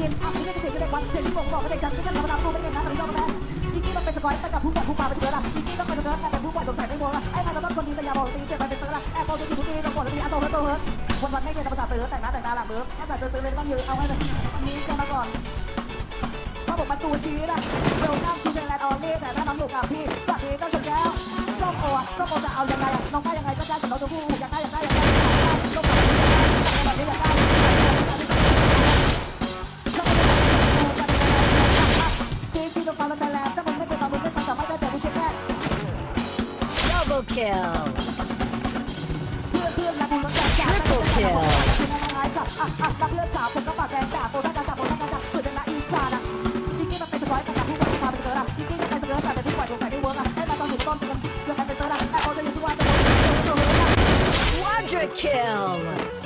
อย่างที่ผมบอกไม่ได้ฉันไม่ใช่ธรรมดาตัวไม่ได้นะแต่ไม่ยอมแพ้อีกกี้ต้องเป็นสกอยแต่กับผู้ปล่อยผู้ปาไปเถอละอีกกี้ต้องเป็นสกอยแต่เป็นผู้ปล่อยสงสัยไม่โมละไอ้มันธุ์ต้องคนดีแต่อย่าบอกตีเจ็บไปเป็นเตอละแอบเอาจะอยู่ทุกทีต้องกดแล้วมีอาโซเฮิร์ตเฮิร์ตวันวันไม่เรียนภาษาเตอแต่งหน้าแต่งตาหลังเบิร์แค่แต่เตอเตอเลยต้องยืนเอาไว้เลยนี้จะมาก่อนถ้าผมประตูชี้นะเวลคัมทูเชนแลนด์ออลลี่แต่ถ้าน้องอยู่กับพี่สวัสดีเจ้าชนแก้วส้มโอส้มโอจะเอายังไงน้องได้ยังไงก็ได้แต่น้องจะพูดอยากได้อยากได้ Double kill. เพื่อนเพื่อนนะกูรถจักรยานคือง่ายๆกับอ่ะอ่ะรักเลือดสาวคนก็ปากแดงจ่าโตได้กันจ่าโตได้กันจ่าสุดนะอีสานอ่ะพี่กี้มันเป็นสกอยแต่กับผู้ปกครองเป็นเตอร์อ่ะพี่กี้จะเป็นสกอยแต่เป็นผู้ปล่อยตัวใส่ได้เวิร์กอ่ะให้มาตอนถึงต้นเดือนเดือนกันเป็นเตอร์อ่ะแต่เขาจะอยู่ทุกวันจะโดนโดนโดน Quadra kill.